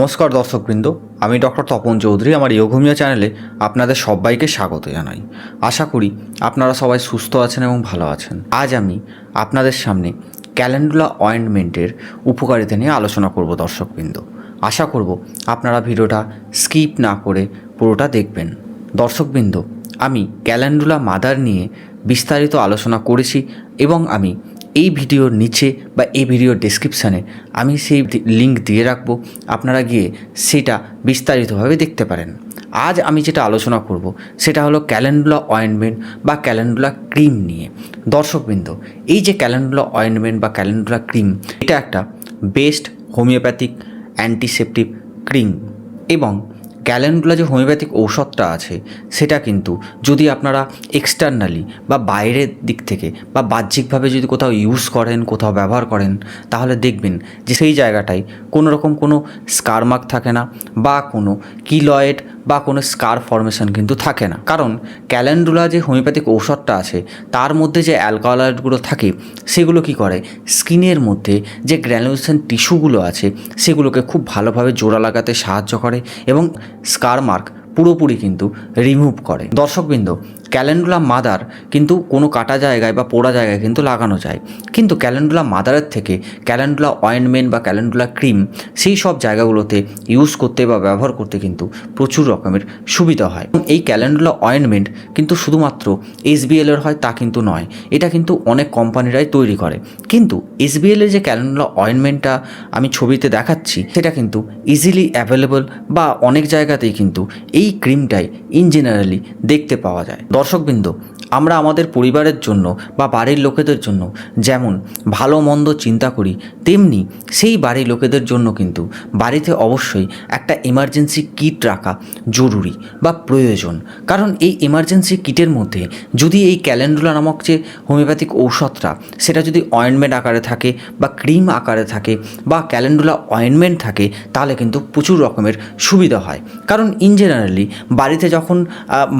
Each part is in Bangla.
নমস্কার দর্শকবৃন্দ, আমি ডক্টর তপন চৌধুরী, আমার ইয়োঘুমিয়া চ্যানেলে আপনাদের সবাইকে স্বাগত জানাই। আশা করি আপনারা সবাই সুস্থ আছেন এবং ভালো আছেন। আজ আমি আপনাদের সামনে ক্যালেন্ডুলা অয়েন্টমেন্টের উপকারিতা নিয়ে আলোচনা করব দর্শকবৃন্দ। আশা করব আপনারা ভিডিওটা স্কিপ না করে পুরোটা দেখবেন। দর্শকবৃন্দ, আমি ক্যালেন্ডুলা মাদার নিয়ে বিস্তারিত আলোচনা করেছি এবং আমি এই ভিডিওর নিচে বা এই ভিডিওর ডেসক্রিপশানে আমি সেই লিঙ্ক দিয়ে রাখব। আপনারা গিয়ে সেটা বিস্তারিতভাবে দেখতে পারেন। আজ আমি যেটা আলোচনা করব, সেটা হলো ক্যালেন্ডুলা অয়েন্টমেন্ট বা ক্যালেন্ডুলা ক্রিম নিয়ে। দর্শকবৃন্দ, এই যে ক্যালেন্ডুলা অয়েন্টমেন্ট বা ক্যালেন্ডুলা ক্রিম এটা একটা বেস্ট হোমিওপ্যাথিক অ্যান্টিসেপটিভ ক্রিম এবং ক্যালেন্ডুলা যে হোমিওপ্যাথিক ঔষধটা আছে, সেটা কিন্তু যদি আপনারা এক্সটার্নালি বা বাইরের দিক থেকে বা বাহ্যিকভাবে যদি কোথাও ইউজ করেন, কোথাও ব্যবহার করেন, তাহলে দেখবেন যে সেই জায়গাটায় কোনো রকম কোনো স্কারমার্ক থাকে না বা কোনো কিলয়েড বা কোনো স্কার ফরমেশন কিন্তু থাকে না। কারণ ক্যালেন্ডুলা যে হোমিওপ্যাথিক ঔষধটা আছে, তার মধ্যে যে অ্যালকোহলাইডগুলো থাকে, সেগুলো কি করে? স্কিনের মধ্যে যে গ্র্যানুলেশন টিস্যুগুলো আছে, সেগুলোকে খুব ভালোভাবে জোড়া লাগাতে সাহায্য করে এবং স্কার মার্ক পুরোপুরি কিন্তু রিমুভ করে। দর্শকবৃন্দ ক্যালেন্ডুলা মাদার কিন্তু কোনো কাটা জায়গায় বা পোড়া জায়গায় কিন্তু লাগানো যায়। কিন্তু ক্যালেন্ডুলা মাদারের থেকে ক্যালেন্ডুলা অয়েন্টমেন্ট বা ক্যালেন্ডুলা ক্রিম সেই সব জায়গাগুলোতে ইউজ করতে বা ব্যবহার করতে কিন্তু প্রচুর রকমের সুবিধা হয়। এবং এই ক্যালেন্ডুলা অয়েন্টমেন্ট কিন্তু শুধুমাত্র এসবিএল এর হয় তা কিন্তু নয়, এটা কিন্তু অনেক কোম্পানিরাই তৈরি করে। কিন্তু এসবিএল এর যে ক্যালেন্ডুলা অয়েন্টমেন্টটা আমি ছবিতে দেখাচ্ছি, সেটা কিন্তু ইজিলি অ্যাভেলেবল বা অনেক জায়গাতেই কিন্তু এই ক্রিমটাই ইন জেনারেলি দেখতে পাওয়া যায়। দর্শকবৃন্দ আমরা আমাদের পরিবারের জন্য বা বাড়ির লোকেদের জন্য যেমন ভালো মন্দ চিন্তা করি, তেমনি সেই বাড়ির লোকেদের জন্য কিন্তু বাড়িতে অবশ্যই একটা এমার্জেন্সি কিট রাখা জরুরি বা প্রয়োজন। কারণ এই এমার্জেন্সি কিটের মধ্যে যদি এই ক্যালেন্ডুলা নামক যে হোমিওপ্যাথিক ঔষধটা, সেটা যদি অয়েন্টমেন্ট আকারে থাকে বা ক্রিম আকারে থাকে বা ক্যালেন্ডুলা অয়েন্টমেন্ট থাকে, তাহলে কিন্তু প্রচুর রকমের সুবিধা হয়। কারণ ইন জেনারেলি বাড়িতে যখন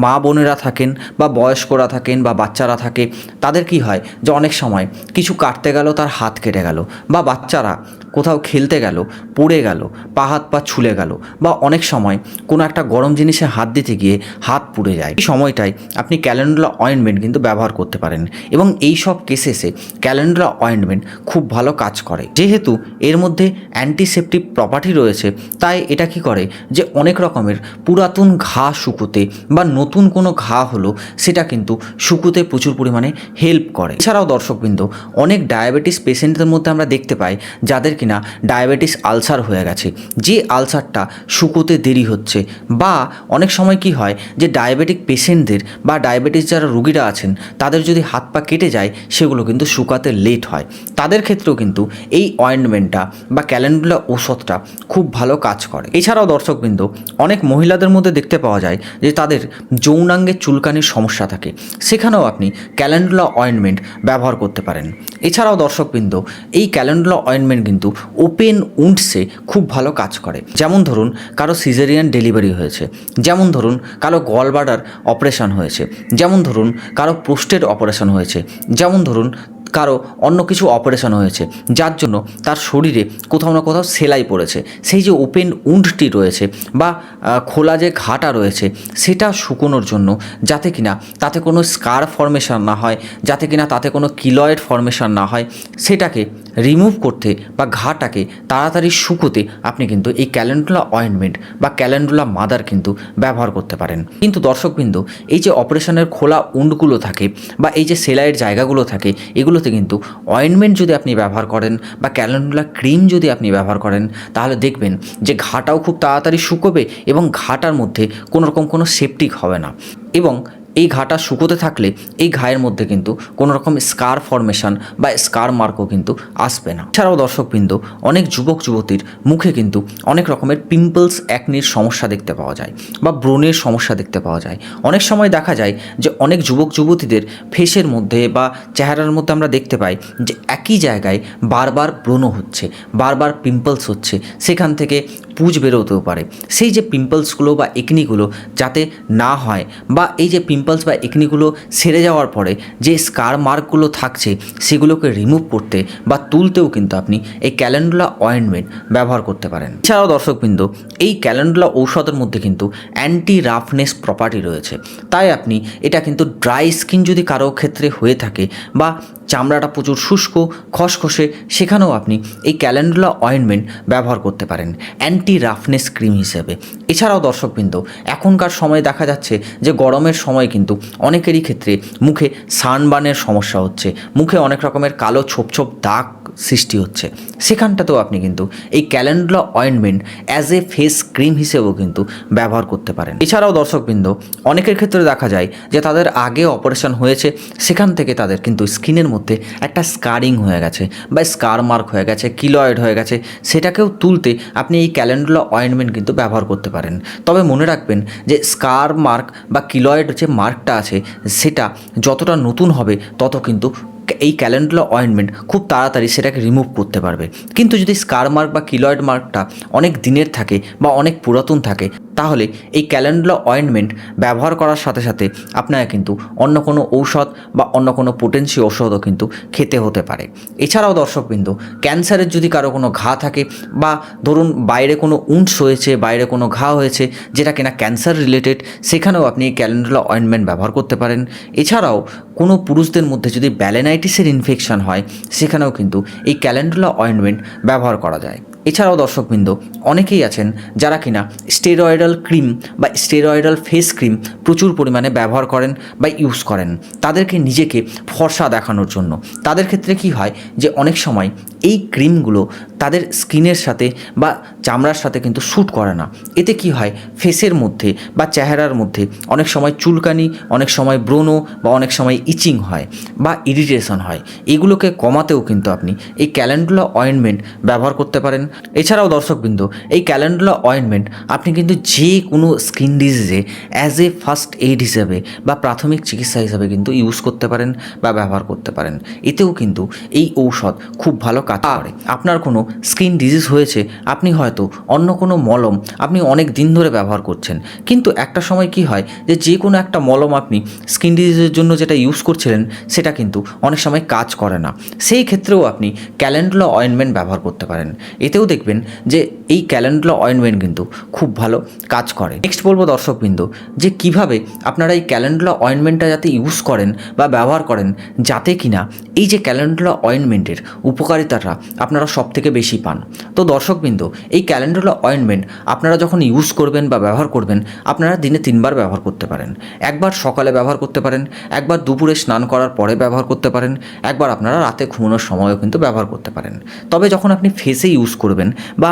মা বোনেরা থাকেন বা বয়স্করা থাকেন বা বাচ্চারা থাকে, তাদের কি হয় যে অনেক সময় কিছু কাটতে গেল, তার হাত কেটে গেল বা বাচ্চারা কোথাও খেলতে গেল, পড়ে গেল, পা হাত পা ছুলে গেল বা অনেক সময় কোনো একটা গরম জিনিসে হাত দিতে গিয়ে হাত পুড়ে যায়। এই সময়টায় আপনি ক্যালেন্ডুলা অয়েন্টমেন্ট কিন্তু ব্যবহার করতে পারেন এবং এই সব কেসেসে ক্যালেন্ডুলা অয়েন্টমেন্ট খুব ভালো কাজ করে। যেহেতু এর মধ্যে অ্যান্টিসেপটিভ প্রপার্টি রয়েছে, তাই এটা কি করে যে অনেক রকমের পুরাতন ঘা শুকোতে বা নতুন কোনো ঘা হলো, সেটা কিন্তু শুকোতে প্রচুর পরিমাণে হেল্প করে। এছাড়াও দর্শকবৃন্দ, অনেক ডায়াবেটিস পেশেন্টদের মধ্যে আমরা দেখতে পাই, যাদের কিনা ডায়াবেটিস আলসার হয়ে গেছে। যে আলসারটা শুকোতে দেরি হচ্ছে বা অনেক সময় কি হয় যে ডায়াবেটিক পেশেন্টদের বা ডায়াবেটিস যারা রুগীরা আছেন, তাদের যদি হাত পা কেটে যায়, সেগুলো কিন্তু শুকাতে লেট হয়। তাদের ক্ষেত্রেও কিন্তু এই অয়েন্টমেন্টটা বা ক্যালেন্ডুলা ঔষধটা খুব ভালো কাজ করে। এছাড়াও দর্শকবৃন্দ, অনেক মহিলাদের মধ্যে দেখতে পাওয়া যায় যে তাদের যৌনাঙ্গে চুলকানির সমস্যা থাকে। সেখানেও আপনি ক্যালেন্ডুলা অয়েন্টমেন্ট ব্যবহার করতে পারেন। এছাড়াও দর্শকবৃন্দ, এই ক্যালেন্ডুলা অয়েন্টমেন্ট কিন্তু ওপেন উন্ডসে খুব ভালো কাজ করে। যেমন ধরুন, কারও সিজেরিয়ান ডেলিভারি হয়েছে। যেমন ধরুন, কারও গলবার্ডার অপারেশন হয়েছে। যেমন ধরুন, কারও প্রোস্টেট অপারেশন হয়েছে। যেমন ধরুন কারও অন্য কিছু অপারেশন হয়েছে, যার জন্য তার শরীরে কোথাও না কোথাও সেলাই পড়েছে। সেই যে ওপেন উন্ডটি রয়েছে বা খোলা যে ঘাটা রয়েছে, সেটা শুকোনোর জন্য যাতে কিনা তাতে কোনো স্কার ফর্মেশন না হয়, যাতে কিনা তাতে কোনো কিলয়েড ফর্মেশন না হয়, সেটাকে রিমুভ করতে বা ঘাটাকে তাড়াতাড়ি শুকোতে আপনি কিন্তু এই ক্যালেন্ডুলা অয়েন্টমেন্ট বা ক্যালেন্ডুলা মাদার কিন্তু ব্যবহার করতে পারেন। কিন্তু দর্শকবৃন্দ, এই যে অপারেশনের খোলা উন্ডগুলো থাকে বা এই যে সেলাইয়ের জায়গাগুলো থাকে এগুলোতে কিন্তু অয়েনমেন্ট যদি আপনি ব্যবহার করেন বা ক্যালেন্ডুলা ক্রিম যদি আপনি ব্যবহার করেন, তাহলে দেখবেন যে ঘাটাও খুব তাড়াতাড়ি শুকোবে এবং ঘাটার মধ্যে কোনো রকম কোনো সেপটিক হবে না। এবং এই ঘাটা শুকোতে থাকলে এই ঘায়ের মধ্যে কিন্তু কোনো রকম স্কার ফর্মেশন বা স্কার মার্কও কিন্তু আসবে না। এছাড়াও দর্শকবৃন্দ, অনেক যুবক, যুবতীর মুখে কিন্তু অনেক রকমের পিম্পলস অ্যাকনির সমস্যা দেখতে পাওয়া যায় বা ব্রণের সমস্যা দেখতে পাওয়া যায়। অনেক সময় দেখা যায় যে অনেক যুবক, যুবতীদের ফেসের মধ্যে বা চেহারার মধ্যে আমরা দেখতে পাই যে একই জায়গায় বারবার ব্রণ হচ্ছে, বারবার পিম্পলস হচ্ছে। সেখান থেকে পুজ বেরোতেও পারে। সেই যে পিম্পলসগুলো বা একনিগুলো যাতে না হয় বা এই যে পিম্পলস বা একনিগুলো সেরে যাওয়ার পরে যে স্কার মার্কগুলো থাকছে সেগুলোকে রিমুভ করতে বা তুলতেও কিন্তু আপনি এই ক্যালেন্ডুলা অয়েন্টমেন্ট ব্যবহার করতে পারেন। এছাড়াও দর্শকবৃন্দ, এই ক্যালেন্ডুলা ঔষধের মধ্যে কিন্তু অ্যান্টি রাফনেস প্রপার্টি রয়েছে। তাই আপনি এটা কিন্তু ড্রাই স্কিন যদি কারও ক্ষেত্রে হয়ে থাকে বা চামড়াটা প্রচুর শুষ্ক, খসখসে, সেখানেও আপনি এই ক্যালেন্ডুলা অয়েন্টমেন্ট ব্যবহার করতে পারেন। অ্যান্টি রাফনেস ক্রিম হিসেবে। এছাড়াও দর্শকবৃন্দ, এখনকার সময়ে দেখা যাচ্ছে যে গরমের সময় কিন্তু অনেকেরই ক্ষেত্রে মুখে সানবানের সমস্যা হচ্ছে। মুখে অনেক রকমের কালো ছোপ ছোপ দাগ সৃষ্টি হচ্ছে। সেখানটাতেও আপনি কিন্তু এই calendula ointment as a face cream হিসেবেও কিন্তু ব্যবহার করতে পারেন। এছাড়াও দর্শকবৃন্দ, অনেকের ক্ষেত্রে দেখা যায় যে তাদের আগে অপারেশন হয়েছে, সেখান থেকে তাদের কিন্তু স্কিনের মধ্যে একটা স্কারিং হয়ে গেছে বা স্কার মার্ক হয়ে গেছে কিলয়েড হয়ে গেছে, সেটাকেও তুলতে আপনি এই ক্যালেন্ডুলা অয়েন্টমেন্ট কিন্তু ব্যবহার করতে পারেন। তবে মনে রাখবেন যে স্কার মার্ক বা কিলয়েড যে মার্কটা আছে, সেটা যতটা নতুন হবে তত কিন্তু এই ক্যালেন্ডুলা অয়েন্টমেন্ট খুব তাড়াতাড়ি সেটাকে রিমুভ করতে পারবে। কিন্তু যদি স্কার মার্ক বা কিলয়েড মার্কটা অনেক দিনের থাকে বা অনেক পুরাতন থাকে তাহলে এই ক্যালেন্ডুলা অয়েন্টমেন্ট ব্যবহার করার সাথে সাথে আপনাকে কিন্তু অন্য কোনো ঔষধ বা অন্য কোনো পোটেন্সি ঔষধও কিন্তু খেতে হতে পারে। এছাড়াও দর্শকবৃন্দ, ক্যান্সারের যদি কারও কোনো ঘা থাকে বা ধরুন বাইরে কোনো উন্স হয়েছে, বাইরে কোনো ঘা হয়েছে যেটা কিনা ক্যান্সার রিলেটেড সেখানেও আপনি এই ক্যালেন্ডুলা অয়েন্টমেন্ট ব্যবহার করতে পারেন। এছাড়াও কোনো পুরুষদের মধ্যে যদি ব্যালেনাইটিসের ইনফেকশন হয়, সেখানেও কিন্তু এই ক্যালেন্ডুলা অয়েন্টমেন্ট ব্যবহার করা যায়। এছাড়াও দর্শকবৃন্দ, অনেকেই আছেন যারা কিনা স্টেরয়েডাল ক্রিম বা স্টেরয়েডাল ফেস ক্রিম প্রচুর পরিমাণে ব্যবহার করেন বা ইউজ করেন। তাদেরকে নিজেকে ফর্সা দেখানোর জন্য। তাদের ক্ষেত্রে কি হয় যে, অনেক সময় এই ক্রিমগুলো তাদের স্কিনের সাথে বা চামড়ার সাথে কিন্তু শ্যুট করে না। এতে কি হয়, ফেসের মধ্যে বা চেহারার মধ্যে অনেক সময় চুলকানি, অনেক সময় ব্রণ বা অনেক সময় ইচিং হয় বা ইরিটেশন হয়। এগুলোকে কমাতেও কিন্তু আপনি এই ক্যালেন্ডুলা অয়েন্টমেন্ট ব্যবহার করতে পারেন। এছাড়াও দর্শকবৃন্দ, এই ক্যালেন্ডুলা অয়েন্টমেন্ট আপনি কিন্তু যে কোনো স্কিন ডিজিজে অ্যাজ এ ফার্স্ট এইড হিসেবে বা প্রাথমিক চিকিৎসা হিসেবে কিন্তু ইউজ করতে পারেন বা ব্যবহার করতে পারেন। এতেও কিন্তু এই ঔষধ খুব ভালো কাজ করে। আপনার কোনো স্কিন ডিজিজ হয়েছে, আপনি হয়তো অন্য কোনো মলম আপনি অনেক দিন ধরে ব্যবহার করছেন। কিন্তু একটা সময় কি হয় যে যে কোনো একটা মলম আপনি স্কিন ডিজিজের জন্য যেটা ইউজ করছিলেন, সেটা কিন্তু অনেক সময় কাজ করে না। সেই ক্ষেত্রেও আপনি ক্যালেন্ডুলা অয়েন্টমেন্ট ব্যবহার করতে পারেন। এতেও দেখবেন যে এই ক্যালেন্ডুলা অয়েন্টমেন্ট কিন্তু খুব ভালো কাজ করে। নেক্সট বলব দর্শকবৃন্দ যে কীভাবে আপনারা এই ক্যালেন্ডুলা অয়েন্টমেন্টটা যাতে ইউজ করেন বা ব্যবহার করেন যাতে কিনা এই যে ক্যালেন্ডুলা অয়েন্টমেন্টের উপকারিতাটা আপনারা সব থেকে বেশি পান। তো দর্শকবৃন্দ, এই ক্যালেন্ডুলা অয়েন্টমেন্ট আপনারা যখন ইউজ করবেন বা ব্যবহার করবেন, আপনারা দিনে তিনবার ব্যবহার করতে পারেন। একবার সকালে ব্যবহার করতে পারেন, একবার দুপুরে স্নান করার পরে ব্যবহার করতে পারেন, একবার আপনারা রাতে ঘুমানোর সময়ও কিন্তু ব্যবহার করতে পারেন। তবে যখন আপনি ফেসে ইউজ করবেন বা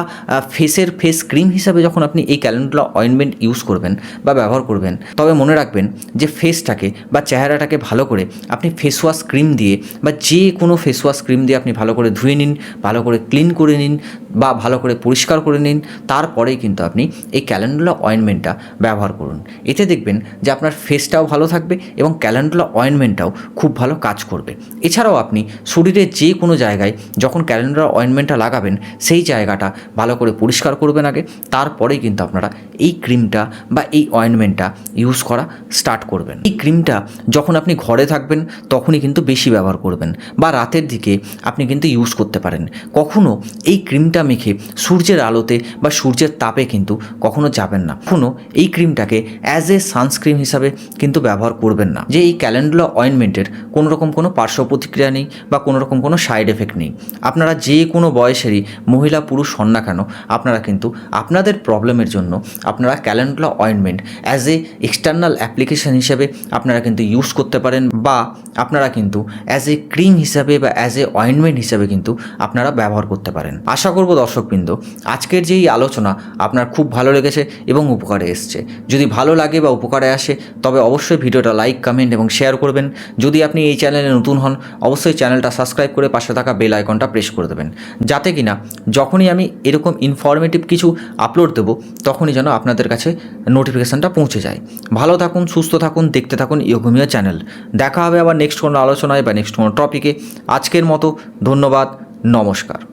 ফেসের ফেস ক্রিম হিসাবে যখন আপনি এই ক্যালেন্ডুলা অয়েন্টমেন্ট ইউজ করবেন বা ব্যবহার করবেন, তবে মনে রাখবেন যে ফেসটাকে বা চেহারাটাকে ভালো করে আপনি ফেস ওয়াশ ক্রিম দিয়ে বা যে কোনো ফেস ওয়াশ ক্রিম দিয়ে আপনি ভালো করে ধুয়ে নিন, ভালো করে ক্লিন করে নিন বা ভালো করে পরিষ্কার করে নিন, তারপরেই কিন্তু আপনি এই ক্যালেন্ডুলা অয়েন্টমেন্টটা ব্যবহার করুন। এতে দেখবেন যে আপনার ফেসটাও ভালো থাকবে এবং ক্যালেন্ডুলা অয়েন্টমেন্টটাও খুব ভালো কাজ করবে। এছাড়াও আপনি শরীরের যে কোনো জায়গায় যখন ক্যালেন্ডুলা অয়েন্টমেন্টটা লাগাবেন, সেই জায়গাটা ভালো করে পরিষ্কার করবেন আগে, তারপরেই কিন্তু আপনারা এই ক্রিমটা বা এই অয়েন্টমেন্টটা ইউজ করা স্টার্ট করবেন। এই ক্রিমটা যখন আপনি ঘরে থাকবেন, তখনই কিন্তু বেশি ব্যবহার করবেন বা রাতের দিকে আপনি কিন্তু ইউজ করতে পারেন। কখনও এই ক্রিমটা মেখে সূর্যের আলোতে বা সূর্যের তাপে কিন্তু কখনো যাবেন না। কোনো এই ক্রিমটাকে অ্যাজ এ সানস্ক্রিন হিসাবে কিন্তু ব্যবহার করবেন না। যে এই ক্যালেন্ডুলা অয়েন্টমেন্টের কোনো রকম কোনো পার্শ্ব প্রতিক্রিয়া নেই বা কোনো রকম কোনো সাইড এফেক্ট নেই। আপনারা যে কোনো বয়সেরই মহিলা, পুরুষ, হন না কেন, আপনারা কিন্তু আপনাদের প্রবলেমের জন্য আপনারা calendula ointment as a external application হিসাবে আপনারা কিন্তু ইউজ করতে পারেন বা আপনারা কিন্তু অ্যাজ এ ক্রিম হিসাবে বা অ্যাজ এ অয়েন্টমেন্ট হিসাবে কিন্তু আপনারা ব্যবহার করতে পারেন। আশা করব দর্শকবৃন্দ, আজকের যে এই আলোচনা আপনার খুব ভালো লেগেছে এবং উপকারে এসছে। যদি ভালো লাগে বা উপকারে আসে, তবে অবশ্যই ভিডিওটা লাইক কমেন্ট এবং শেয়ার করবেন। যদি আপনি এই চ্যানেলে নতুন হন, অবশ্যই চ্যানেলটা সাবস্ক্রাইব করে পাশে থাকা বেল আইকনটা প্রেস করে দেবেন। যাতে কিনা যখনই আমি এরকম ইনফরমেটিভ কিছু আপলোড দেবো, তখনই যেন আপনাদের কাছে নোটিফিকেশানটা পৌঁছে যায়। ভালো থাকুন, সুস্থ থাকুন, দেখতে থাকুন ইয়োগমিয়া চ্যানেল। দেখা হবে আবার নেক্সট কোনো আলোচনায় বা নেক্সট কোনো টপিকে আজকের মতো ধন্যবাদ, নমস্কার।